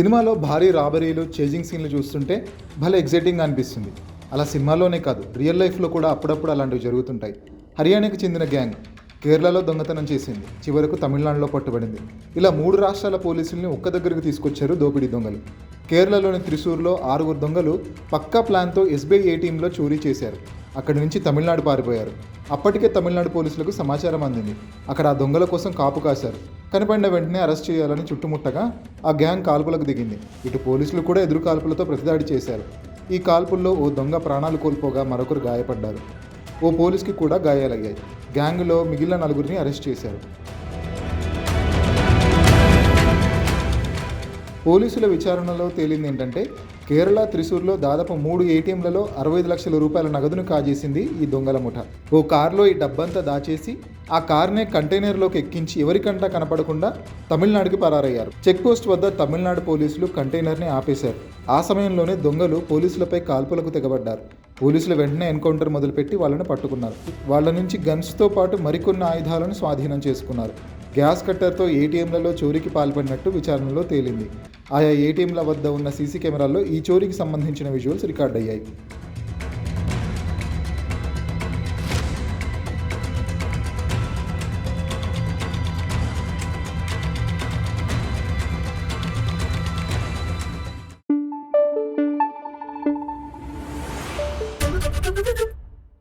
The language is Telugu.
సినిమాలో భారీ రాబరీలు చేజింగ్ సీన్లు చూస్తుంటే భలే ఎగ్జైటింగ్గా అనిపిస్తుంది. అలా సినిమాలోనే కాదు రియల్ లైఫ్లో కూడా అప్పుడప్పుడు అలాంటివి జరుగుతుంటాయి. హర్యానాకి చెందిన గ్యాంగ్ కేరళలో దొంగతనం చేసింది. చివరకు తమిళనాడులో పట్టుబడింది. ఇలా మూడు రాష్ట్రాల పోలీసుల్ని ఒక్క దగ్గరకు తీసుకొచ్చారు దోపిడీ దొంగలు. కేరళలోని త్రిశూర్లో ఆరుగురు దొంగలు పక్కా ప్లాన్తో ఎస్బీఐ ఏటీఎంలో చోరీ చేశారు. అక్కడి నుంచి తమిళనాడు పారిపోయారు. అప్పటికే తమిళనాడు పోలీసులకు సమాచారం అందింది. అక్కడ ఆ దొంగల కోసం కాపు కాశారు. కనిపడిన వెంటనే అరెస్ట్ చేయాలని చుట్టుముట్టగా ఆ గ్యాంగ్ కాల్పులకు దిగింది. ఇటు పోలీసులు కూడా ఎదురు కాల్పులతో ప్రతిదాడి చేశారు. ఈ కాల్పుల్లో ఓ దొంగ ప్రాణాలు కోల్పోగా మరొకరు గాయపడ్డారు. ఓ పోలీస్కి కూడా గాయాలయ్యాయి. గ్యాంగ్లో మిగిలిన నలుగురిని అరెస్ట్ చేశారు. పోలీసుల విచారణలో తేలింది ఏంటంటే కేరళ త్రిశూర్లో దాదాపు మూడు ఏటీఎంలలో అరవై ఐదు లక్షల రూపాయల నగదును కాజేసింది ఈ దొంగల ముఠ. ఓ కారులో ఈ డబ్బంతా దాచేసి ఆ కార్నే కంటైనర్లోకి ఎక్కించి ఎవరికంటా కనపడకుండా తమిళనాడుకి పరారయ్యారు. చెక్ పోస్ట్ వద్ద తమిళనాడు పోలీసులు కంటైనర్ని ఆపేశారు. ఆ సమయంలోనే దొంగలు పోలీసులపై కాల్పులకు తెగబడ్డారు. పోలీసులు వెంటనే ఎన్కౌంటర్ మొదలుపెట్టి వాళ్ళని పట్టుకున్నారు. వాళ్ళ నుంచి గన్స్తో పాటు మరికొన్ని ఆయుధాలను స్వాధీనం చేసుకున్నారు. గ్యాస్ కట్టర్తో ఏటీఎంలలో చోరీకి పాల్పడినట్టు విచారణలో తేలింది. ఆయా ఏటీఎంల వద్ద ఉన్న సీసీ కెమెరాల్లో ఈ చోరీకి సంబంధించిన విజువల్స్ రికార్డ్ అయ్యాయి